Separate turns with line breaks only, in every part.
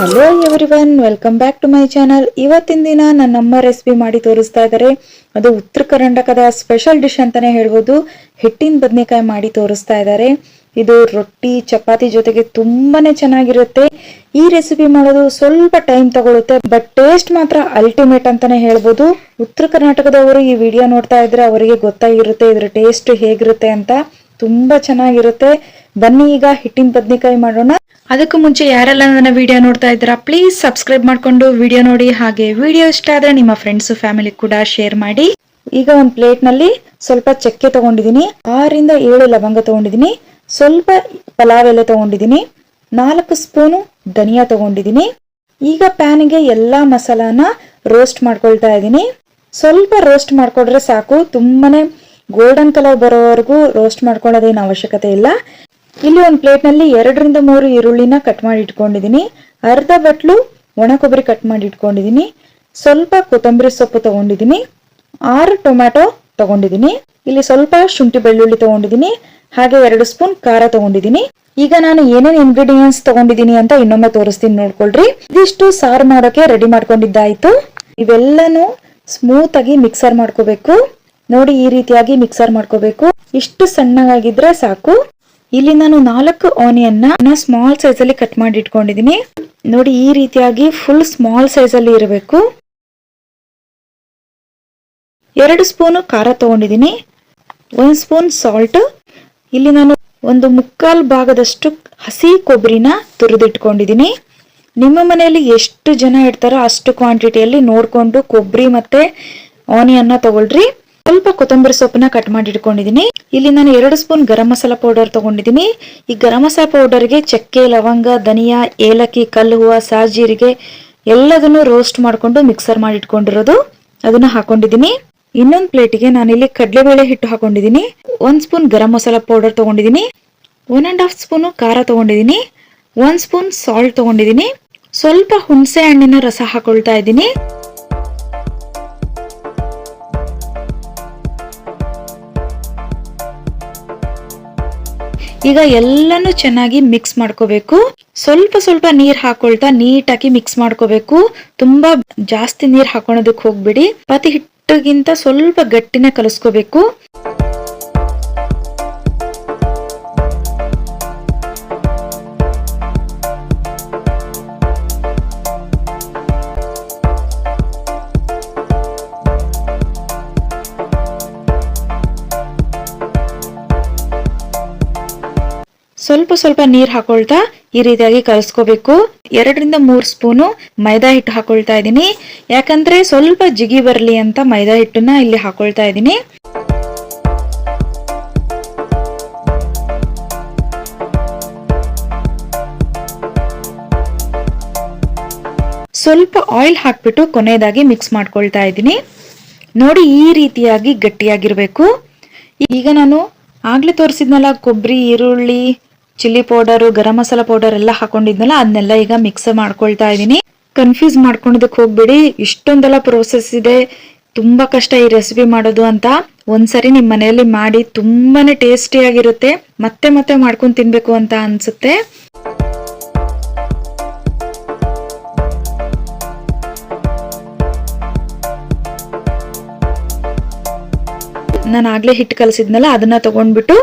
Hello everyone welcome back to my channel ಇವತ್ತಿನ ದಿನ ನನ್ನ ಅಮ್ಮ ರೆಸಿಪಿ ಮಾಡಿ ತೋರಿಸ್ತಾ ಇದ್ದಾರೆ ಅದು ಉತ್ತರ ಕರ್ನಾಟಕದ ಸ್ಪೆಷಲ್ ಡಿಶ್ ಅಂತಾನೆ ಹೇಳ್ಬೋದು. ಹಿಟ್ಟಿನ ಬದನೆಕಾಯಿ ಮಾಡಿ ತೋರಿಸ್ತಾ ಇದ್ದಾರೆ ಇದು ರೊಟ್ಟಿ, ಚಪಾತಿ ಜೊತೆಗೆ ತುಂಬಾನೇ ಚೆನ್ನಾಗಿರುತ್ತೆ. ಈ ರೆಸಿಪಿ ಮಾಡೋದು ಸ್ವಲ್ಪ ಟೈಮ್ ತಗೊಳುತ್ತೆ ಬಟ್ ಟೇಸ್ಟ್ ಮಾತ್ರ ಅಲ್ಟಿಮೇಟ್ ಅಂತಾನೆ ಹೇಳ್ಬೋದು. ಉತ್ತರ ಕರ್ನಾಟಕದವರು ಈ ವಿಡಿಯೋ ನೋಡ್ತಾ ಇದ್ರೆ ಅವರಿಗೆ ಗೊತ್ತಾಗಿರುತ್ತೆ, ಇದ್ರ ಟೇಸ್ಟ್ ಹೇಗಿರುತ್ತೆ ಅಂತ. ತುಂಬಾ ಚೆನ್ನಾಗಿರುತ್ತೆ. ಬನ್ನಿ ಈಗ ಹಿಟ್ಟಿನ ಬದ್ನಿಕಾಯಿ ಮಾಡೋಣ. ಅದಕ್ಕೂ ಮುಂಚೆ ಯಾರೆಲ್ಲ ನನ್ನ ವಿಡಿಯೋ ನೋಡ್ತಾ ಇದ್ದೀರಾ ಪ್ಲೀಸ್ ಸಬ್ಸ್ಕ್ರೈಬ್ ಮಾಡ್ಕೊಂಡು ವಿಡಿಯೋ ನೋಡಿ. ಹಾಗೆ ವಿಡಿಯೋ ಇಷ್ಟ ಆದ್ರೆ ನಿಮ್ಮ ಫ್ರೆಂಡ್ಸ್ ಫ್ಯಾಮಿಲಿ ಕೂಡ ಶೇರ್ ಮಾಡಿ. ಈಗ ಒಂದು ಪ್ಲೇಟ್ನಲ್ಲಿ ಸ್ವಲ್ಪ ಚಕ್ಕೆ ತಗೊಂಡಿದ್ದೀನಿ. ಆರಿಂದ ಏಳು ಲವಂಗ ತಗೊಂಡಿದ್ದೀನಿ. ಸ್ವಲ್ಪ ಪಲಾವ್ ಎಲೆ ತಗೊಂಡಿದ್ದೀನಿ. ನಾಲ್ಕು ಸ್ಪೂನು ಧನಿಯಾ ತಗೊಂಡಿದ್ದೀನಿ. ಈಗ ಪ್ಯಾನ್ಗೆ ಎಲ್ಲಾ ಮಸಾಲಾನ ರೋಸ್ಟ್ ಮಾಡ್ಕೊಳ್ತಾ ಇದ್ದೀನಿ. ಸ್ವಲ್ಪ ರೋಸ್ಟ್ ಮಾಡ್ಕೊಂಡ್ರೆ ಸಾಕು. ತುಂಬಾನೇ ಗೋಲ್ಡನ್ ಕಲರ್ ಬರೋವರೆಗೂ ರೋಸ್ಟ್ ಮಾಡ್ಕೊಳ್ಳೋದೇನು ಅವಶ್ಯಕತೆ ಇಲ್ಲ. ಇಲ್ಲಿ ಒಂದು ಪ್ಲೇಟ್ನಲ್ಲಿ ಎರಡರಿಂದ ಮೂರು ಈರುಳ್ಳಿನ ಕಟ್ ಮಾಡಿ ಇಟ್ಕೊಂಡಿದ್ದೀನಿ ಅರ್ಧ ಬಟ್ಲು ಒಣ ಕೊಬ್ಬರಿ ಕಟ್ ಮಾಡಿ ಇಟ್ಕೊಂಡಿದ್ದೀನಿ ಸ್ವಲ್ಪ ಕೊತ್ತಂಬರಿ ಸೊಪ್ಪು ತಗೊಂಡಿದ್ದೀನಿ ಆರು ಟೊಮ್ಯಾಟೊ ತಗೊಂಡಿದ್ದೀನಿ ಇಲ್ಲಿ ಸ್ವಲ್ಪ ಶುಂಠಿ ಬೆಳ್ಳುಳ್ಳಿ ತಗೊಂಡಿದ್ದೀನಿ ಹಾಗೆ ಎರಡು ಸ್ಪೂನ್ ಖಾರ ತಗೊಂಡಿದ್ದೀನಿ ಈಗ ನಾನು ಏನೇನು ಇಂಗ್ರೀಡಿಯೆಂಟ್ಸ್ ತಗೊಂಡಿದ್ದೀನಿ ಅಂತ ಇನ್ನೊಮ್ಮೆ ತೋರಿಸ್ತೀನಿ ನೋಡ್ಕೊಳ್ರಿ. ಇದಿಷ್ಟು ಸಾರು ಮಾಡೋಕೆ ರೆಡಿ ಮಾಡ್ಕೊಂಡಿದ್ದಾಯ್ತು. ಇವೆಲ್ಲನೂ ಸ್ಮೂತ್ ಆಗಿ ಮಿಕ್ಸರ್ ಮಾಡ್ಕೋಬೇಕು. ನೋಡಿ ಈ ರೀತಿಯಾಗಿ ಮಿಕ್ಸರ್ ಮಾಡ್ಕೋಬೇಕು. ಇಷ್ಟು ಸಣ್ಣಗಾಗಿದ್ರೆ ಸಾಕು. ಇಲ್ಲಿ ನಾನು ನಾಲ್ಕು ಆನಿಯನ್ ಆನಿಯನ್ನ ಸ್ಮಾಲ್ ಸೈಜ್ ಅಲ್ಲಿ ಕಟ್ ಮಾಡಿ ಇಟ್ಕೊಂಡಿದೀನಿ ನೋಡಿ ಈ ರೀತಿಯಾಗಿ ಫುಲ್ ಸ್ಮಾಲ್ ಸೈಜ್ ಅಲ್ಲಿ ಇರಬೇಕು. ಎರಡು ಸ್ಪೂನು ಖಾರ ತಗೊಂಡಿದ್ದೀನಿ. ಒಂದು ಸ್ಪೂನ್ ಸಾಲ್ಟ್ ಇಲ್ಲಿ ನಾನು ಒಂದು ಮುಕ್ಕಾಲ್ ಭಾಗದಷ್ಟು ಹಸಿ ಕೊಬ್ಬರಿನ ತುರಿದಿಟ್ಕೊಂಡಿದ್ದೀನಿ. ನಿಮ್ಮ ಮನೆಯಲ್ಲಿ ಎಷ್ಟು ಜನ ಇಡ್ತಾರೋ ಅಷ್ಟು ಕ್ವಾಂಟಿಟಿಯಲ್ಲಿ ನೋಡ್ಕೊಂಡು ಕೊಬ್ಬರಿ ಮತ್ತೆ ಆನಿಯನ್ನ ತಗೊಳ್ರಿ. ಸ್ವಲ್ಪ ಕೊತ್ತಂಬರಿ ಸೊಪ್ಪನ್ನ ಕಟ್ ಮಾಡಿ ಇಟ್ಕೊಂಡಿದ್ದೀನಿ ಇಲ್ಲಿ ನಾನು ಎರಡು ಸ್ಪೂನ್ ಗರಂ ಮಸಾಲ ಪೌಡರ್ ತಗೊಂಡಿದ್ದೀನಿ. ಈ ಗರಂ ಮಸಾಲ ಪೌಡರ್ಗೆ ಚಕ್ಕೆ, ಲವಂಗ, ಧನಿಯಾ, ಏಲಕ್ಕಿ, ಕಲ್ಲು, ಹೂವು, ಸಾಜೀರಿಗೆ ಎಲ್ಲದನ್ನು ರೋಸ್ಟ್ ಮಾಡ್ಕೊಂಡು ಮಿಕ್ಸರ್ ಮಾಡಿ ಇಟ್ಕೊಂಡಿರೋದು ಅದನ್ನ ಹಾಕೊಂಡಿದ್ದೀನಿ. ಇನ್ನೊಂದು ಪ್ಲೇಟಿಗೆ ನಾನಿಲ್ಲಿ ಕಡಲೆಬೇಳೆ ಹಿಟ್ಟು ಹಾಕೊಂಡಿದ್ದೀನಿ. ಒಂದ್ ಸ್ಪೂನ್ ಗರಂ ಮಸಾಲ ಪೌಡರ್ ತಗೊಂಡಿದ್ದೀನಿ. ಒನ್ ಅಂಡ್ ಹಾಫ್ ಸ್ಪೂನು ಖಾರ ತಗೊಂಡಿದ್ದೀನಿ. ಒಂದ್ ಸ್ಪೂನ್ ಸಾಲ್ಟ್ ತಗೊಂಡಿದ್ದೀನಿ. ಸ್ವಲ್ಪ ಹುಣಸೆ ಹಣ್ಣಿನ ರಸ ಹಾಕೊಳ್ತಾ ಇದ್ದೀನಿ. ಈಗ ಎಲ್ಲನೂ ಚೆನ್ನಾಗಿ ಮಿಕ್ಸ್ ಮಾಡ್ಕೋಬೇಕು. ಸ್ವಲ್ಪ ಸ್ವಲ್ಪ ನೀರ್ ಹಾಕೊಳ್ತಾ ನೀಟಾಗಿ ಮಿಕ್ಸ್ ಮಾಡ್ಕೋಬೇಕು. ತುಂಬಾ ಜಾಸ್ತಿ ನೀರ್ ಹಾಕೊಳೋದಕ್ಕೆ ಹೋಗ್ಬೇಡಿ. ಪತಿ ಹಿಟ್ಟಿಗಿಂತ ಸ್ವಲ್ಪ ಗಟ್ಟಿನೇ ಕಲಿಸ್ಕೋಬೇಕು. ಸ್ವಲ್ಪ ಸ್ವಲ್ಪ ನೀರ್ ಹಾಕೊಳ್ತಾ ಈ ರೀತಿಯಾಗಿ ಕಲಿಸ್ಕೋಬೇಕು ಎರಡರಿಂದ ಮೂರು ಸ್ಪೂನು ಮೈದಾ ಹಿಟ್ಟು ಹಾಕೊಳ್ತಾ ಇದ್ದೀನಿ. ಯಾಕಂದ್ರೆ ಸ್ವಲ್ಪ ಜಿಗಿ ಬರಲಿ ಅಂತ ಮೈದಾ ಹಿಟ್ಟನ್ನ ಇಲ್ಲಿ ಹಾಕೊಳ್ತಾ ಇದ್ದೀನಿ. ಸ್ವಲ್ಪ ಆಯಿಲ್ ಹಾಕ್ಬಿಟ್ಟು ಕೊನೆಯದಾಗಿ ಮಿಕ್ಸ್ ಮಾಡ್ಕೊಳ್ತಾ ಇದ್ದೀನಿ. ನೋಡಿ ಈ ರೀತಿಯಾಗಿ ಗಟ್ಟಿಯಾಗಿರ್ಬೇಕು. ಈಗ ನಾನು ಆಗ್ಲೇ ತೋರಿಸಿದ್ನಲ್ಲ ಕೊಬ್ಬರಿ ಈರುಳ್ಳಿ chilli powder, garam masala powder ಎಲ್ಲ ಹಾಕೊಂಡಿದ್ನಲ್ಲ, ಅದನ್ನೆಲ್ಲ ಈಗ ಮಿಕ್ಸ್ ಮಾಡ್ಕೊಳ್ತಾ ಇದ್ದೀನಿ. ಕನ್ಫ್ಯೂಸ್ ಮಾಡ್ಕೊಂಡಿದ್ದಕ್ಕೆ ಹೋಗ್ಬೇಡಿ. ಇಷ್ಟೊಂದೆಲ್ಲ ಪ್ರೋಸೆಸ್ ಇದೆ. ತುಂಬಾ ಕಷ್ಟ ಈ ರೆಸಿಪಿ ಮಾಡೋದು ಅಂತ. ಒಂದ್ಸರಿ ನಿಮ್ ಮನೆಯಲ್ಲಿ ಮಾಡಿ ತುಂಬಾನೇ ಟೇಸ್ಟಿಯಾಗಿರುತ್ತೆ ಮತ್ತೆ ಮತ್ತೆ ಮಾಡ್ಕೊಂಡು ತಿನ್ಬೇಕು ಅಂತ ಅನ್ಸುತ್ತೆ. ನಾನು ಆಗ್ಲೇ ಹಿಟ್ಟು ಕಲಸಿದ್ನಲ್ಲ, ಅದನ್ನ ತಗೊಂಡ್ಬಿಟ್ಟು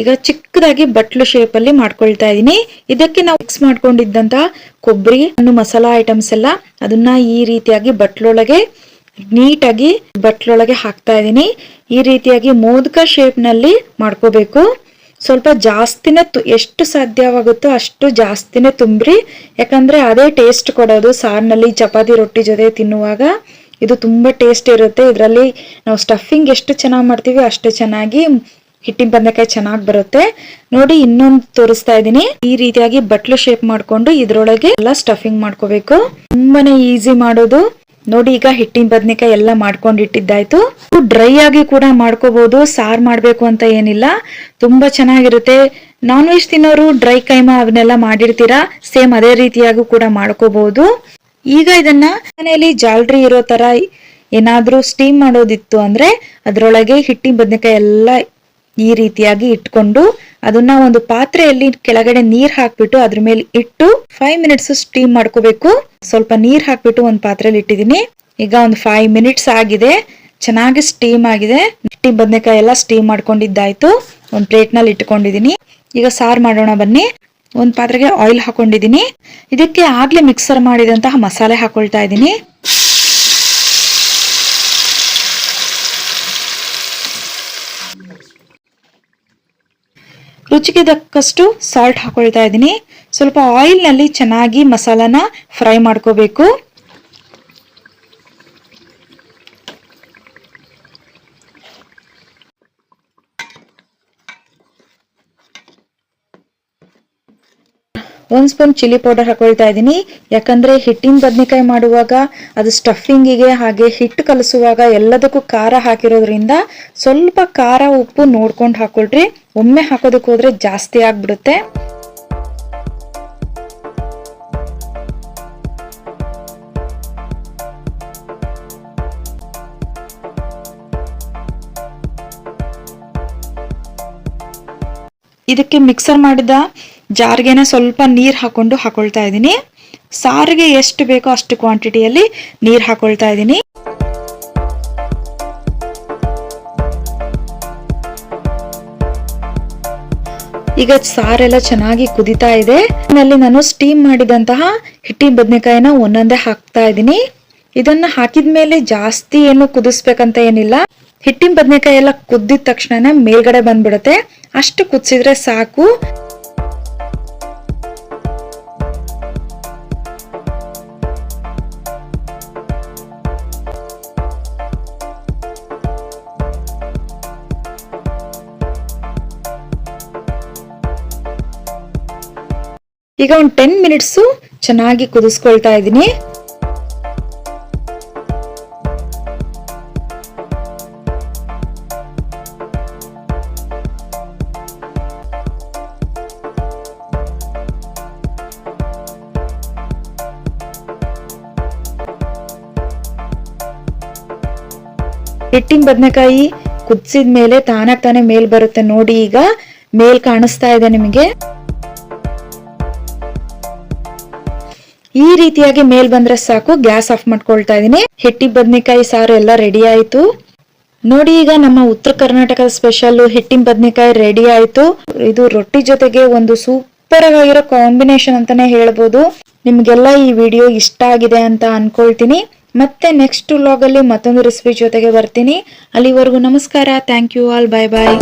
ಈಗ ಚಿಕ್ಕದಾಗಿ ಬಟ್ಲು ಶೇಪ್ ಅಲ್ಲಿ ಮಾಡ್ಕೊಳ್ತಾ ಇದೀನಿ. ಇದಕ್ಕೆ ನಾವು ಮಿಕ್ಸ್ ಮಾಡ್ಕೊಂಡಿದ್ದಂತ ಕೊಬ್ಬರಿ, ಹಣ್ಣು ಮಸಾಲಾ ಐಟಮ್ಸ್ ಎಲ್ಲ ಅದನ್ನ ಈ ರೀತಿಯಾಗಿ ಬಟ್ಲೊಳಗೆ ನೀಟಾಗಿ ಬಟ್ಲೊಳಗೆ ಹಾಕ್ತಾ ಇದೀನಿ. ಈ ರೀತಿಯಾಗಿ ಮೋದಕ ಶೇಪ್ನಲ್ಲಿ ಮಾಡ್ಕೋಬೇಕು. ಸ್ವಲ್ಪ ಜಾಸ್ತಿನೇ ಎಷ್ಟು ಸಾಧ್ಯವಾಗುತ್ತೋ ಅಷ್ಟು ಜಾಸ್ತಿನೇ ತುಂಬ್ರಿ. ಯಾಕಂದ್ರೆ ಅದೇ ಟೇಸ್ಟ್ ಕೊಡೋದು, ಸಾರಿನಲ್ಲಿ ಚಪಾತಿ ರೊಟ್ಟಿ ಜೊತೆ ತಿನ್ನುವಾಗ. ಇದು ತುಂಬಾ ಟೇಸ್ಟ್ ಇರುತ್ತೆ. ಇದರಲ್ಲಿ ನಾವು ಸ್ಟಫಿಂಗ್ ಎಷ್ಟು ಚೆನ್ನಾಗಿ ಮಾಡ್ತೀವಿ ಅಷ್ಟು ಚೆನ್ನಾಗಿ ಹಿಟ್ಟಿನ ಬದನೆಕಾಯಿ ಚೆನ್ನಾಗಿ ಬರುತ್ತೆ. ನೋಡಿ ಇನ್ನೊಂದು ತೋರಿಸ್ತಾ ಇದ್ದೀನಿ. ಈ ರೀತಿಯಾಗಿ ಬಟ್ಲು ಶೇಪ್ ಮಾಡ್ಕೊಂಡು ಇದ್ರೊಳಗೆ ಎಲ್ಲ ಸ್ಟಫಿಂಗ್ ಮಾಡ್ಕೋಬೇಕು. ತುಂಬಾನೇ ಈಸಿ ಮಾಡೋದು. ನೋಡಿ ಈಗ ಹಿಟ್ಟಿನ ಬದನೆಕಾಯಿ ಎಲ್ಲ ಮಾಡ್ಕೊಂಡು ಇಟ್ಟಿದ್ದಾಯ್ತು. ಡ್ರೈ ಆಗಿ ಕೂಡ ಮಾಡ್ಕೋಬಹುದು ಸಾರ್ ಮಾಡ್ಬೇಕು ಅಂತ ಏನಿಲ್ಲ. ತುಂಬಾ ಚೆನ್ನಾಗಿರುತ್ತೆ. ನಾನ್ ವೆಜ್ ತಿನ್ನೋರು ಡ್ರೈ ಕೈಮಾ ಅವನ್ನೆಲ್ಲ ಮಾಡಿರ್ತೀರಾ? ಸೇಮ್ ಅದೇ ರೀತಿಯಾಗೂ ಕೂಡ ಮಾಡ್ಕೋಬಹುದು ಈಗ ಇದನ್ನ ಮನೆಯಲ್ಲಿ ಜಾಲ್ರಿ ಇರೋ ತರ ಏನಾದ್ರೂ ಸ್ಟೀಮ್ ಮಾಡೋದಿತ್ತು ಅಂದ್ರೆ ಅದ್ರೊಳಗೆ ಹಿಟ್ಟಿನ ಬದನೆಕಾಯಿ ಎಲ್ಲ ಈ ರೀತಿಯಾಗಿ ಇಟ್ಕೊಂಡು ಅದನ್ನ ಒಂದು ಪಾತ್ರೆಯಲ್ಲಿ ಕೆಳಗಡೆ ನೀರ್ ಹಾಕ್ಬಿಟ್ಟು ಅದ್ರ ಮೇಲೆ ಇಟ್ಟು ಫೈವ್ ಮಿನಿಟ್ಸ್ ಸ್ಟೀಮ್ ಮಾಡ್ಕೋಬೇಕು. ಸ್ವಲ್ಪ ನೀರ್ ಹಾಕ್ಬಿಟ್ಟು ಒಂದು ಪಾತ್ರೆಯಲ್ಲಿ ಇಟ್ಟಿದ್ದೀನಿ. ಈಗ ಒಂದು ಫೈವ್ ಮಿನಿಟ್ಸ್ ಆಗಿದೆ. ಚೆನ್ನಾಗಿ ಸ್ಟೀಮ್ ಆಗಿದೆ. ಹಿಟ್ಟಿ ಬದನೆಕಾಯಿ ಎಲ್ಲ ಸ್ಟೀಮ್ ಮಾಡ್ಕೊಂಡಿದ್ದಾಯ್ತು. ಒಂದು ಪ್ಲೇಟ್ನಲ್ಲಿ ಇಟ್ಕೊಂಡಿದೀನಿ ಈಗ ಸಾರ್ ಮಾಡೋಣ ಬನ್ನಿ. ಒಂದು ಪಾತ್ರೆಗೆ ಆಯಿಲ್ ಹಾಕೊಂಡಿದ್ದೀನಿ. ಇದಕ್ಕೆ ಆಗ್ಲೇ ಮಿಕ್ಸರ್ ಮಾಡಿದಂತಹ ಮಸಾಲೆ ಹಾಕೊಳ್ತಾ ಇದ್ದೀನಿ. ರುಚಿಗೆ ತಕ್ಕಷ್ಟು ಸಾಲ್ಟ್ ಹಾಕೊಳ್ತಾ ಇದ್ದೀನಿ. ಸ್ವಲ್ಪ ಆಯಿಲ್ನಲ್ಲಿ ಚೆನ್ನಾಗಿ ಮಸಾಲಾನ ಫ್ರೈ ಮಾಡ್ಕೋಬೇಕು. ಒಂದ್ ಸ್ಪೂನ್ ಚಿಲ್ಲಿ ಪೌಡರ್ ಹಾಕೊಳ್ತಾ ಇದ್ದೀನಿ. ಯಾಕಂದ್ರೆ ಹಿಟ್ಟಿನ ಬದ್ನಿಕಾಯಿ ಮಾಡುವಾಗ ಅದು ಸ್ಟಫಿಂಗಿಗೆ ಹಾಗೆ ಹಿಟ್ಟು ಕಲಸುವಾಗ ಎಲ್ಲದಕ್ಕೂ ಖಾರ ಹಾಕಿರೋದ್ರಿಂದ ಸ್ವಲ್ಪ ಖಾರ ಉಪ್ಪು ನೋಡ್ಕೊಂಡು ಹಾಕೊಳ್ರಿ. ಒಮ್ಮೆ ಹಾಕೋದಕ್ಕೆ ಹೋದ್ರೆ ಜಾಸ್ತಿ ಆಗ್ಬಿಡುತ್ತೆ. ಇದಕ್ಕೆ ಮಿಕ್ಸರ್ ಮಾಡಿದ ಜಾರ್ಗೆನೆ ಸ್ವಲ್ಪ ನೀರು ಹಾಕೊಂಡು ಹಾಕೊಳ್ತಾ ಇದ್ದೀನಿ. ಸಾರಿಗೆ ಎಷ್ಟು ಬೇಕೋ ಅಷ್ಟು ಕ್ವಾಂಟಿಟಿಯಲ್ಲಿ ನೀರು ಹಾಕೊಳ್ತಾ ಇದ್ದೀನಿ. ಈಗ ಸಾರೆಲ್ಲ ಚೆನ್ನಾಗಿ ಕುದಿತಾ ಇದೆ. ಆಮೇಲೆ ನಾನು ಸ್ಟೀಮ್ ಮಾಡಿದಂತಹ ಹಿಟ್ಟಿನ ಬದನೆಕಾಯಿನ ಒಂದೊಂದೇ ಹಾಕ್ತಾ ಇದ್ದೀನಿ. ಇದನ್ನ ಹಾಕಿದ ಮೇಲೆ ಜಾಸ್ತಿ ಏನು ಕುದಿಸ್ಬೇಕಂತ ಏನಿಲ್ಲ. ಹಿಟ್ಟಿನ ಬದನೆಕಾಯಿ ಎಲ್ಲ ಕುದ್ದಿದ ತಕ್ಷಣ ಮೇಲ್ಗಡೆ ಬಂದ್ಬಿಡುತ್ತೆ. ಅಷ್ಟು ಕುದಿಸಿದ್ರೆ ಸಾಕು. ಈಗ ಒಂದು ಟೆನ್ ಮಿನಿಟ್ಸು ಚೆನ್ನಾಗಿ ಕುದಿಸ್ಕೊಳ್ತಾ ಇದ್ದೀನಿ ಹಿಟ್ಟಿನ ಬದನೆಕಾಯಿ ಕುದಿಸಿದ ಮೇಲೆ ತಾನಾಗ್ ತಾನೇ ಮೇಲ್ ಬರುತ್ತೆ ನೋಡಿ ಈಗ. ಮೇಲ್ ಕಾಣಿಸ್ತಾ ಇದೆ ನಿಮಗೆ. ಈ ರೀತಿಯಾಗಿ ಮೇಲ್ ಬಂದ್ರೆ ಸಾಕು, ಗ್ಯಾಸ್ ಆಫ್ ಮಾಡ್ಕೊಳ್ತಾ ಇದೀನಿ. ಹಿಟ್ಟಿ ಬದ್ನೆಕಾಯಿ ಸಾರು ಎಲ್ಲ ರೆಡಿ ಆಯ್ತು. ನೋಡಿ ಈಗ ನಮ್ಮ ಉತ್ತರ ಕರ್ನಾಟಕದ ಸ್ಪೆಷಲ್ ಹಿಟ್ಟಿನ ಬದ್ನೆಕಾಯಿ ರೆಡಿ ಆಯ್ತು. ಇದು ರೊಟ್ಟಿ ಜೊತೆಗೆ ಒಂದು ಸೂಪರ್ ಆಗಿರೋ ಕಾಂಬಿನೇಷನ್ ಅಂತಾನೆ ಹೇಳ್ಬೋದು. ನಿಮ್ಗೆಲ್ಲ ಈ ವಿಡಿಯೋ ಇಷ್ಟ ಆಗಿದೆ ಅಂತ ಅನ್ಕೊಳ್ತೀನಿ. ಮತ್ತೆ ನೆಕ್ಸ್ಟ್ ವ್ಲಾಗ್ ಅಲ್ಲಿ ಮತ್ತೊಂದು ರೆಸಿಪಿ ಜೊತೆಗೆ ಬರ್ತೀನಿ. ಅಲ್ಲಿವರೆಗೂ ನಮಸ್ಕಾರ. Thank you all bye bye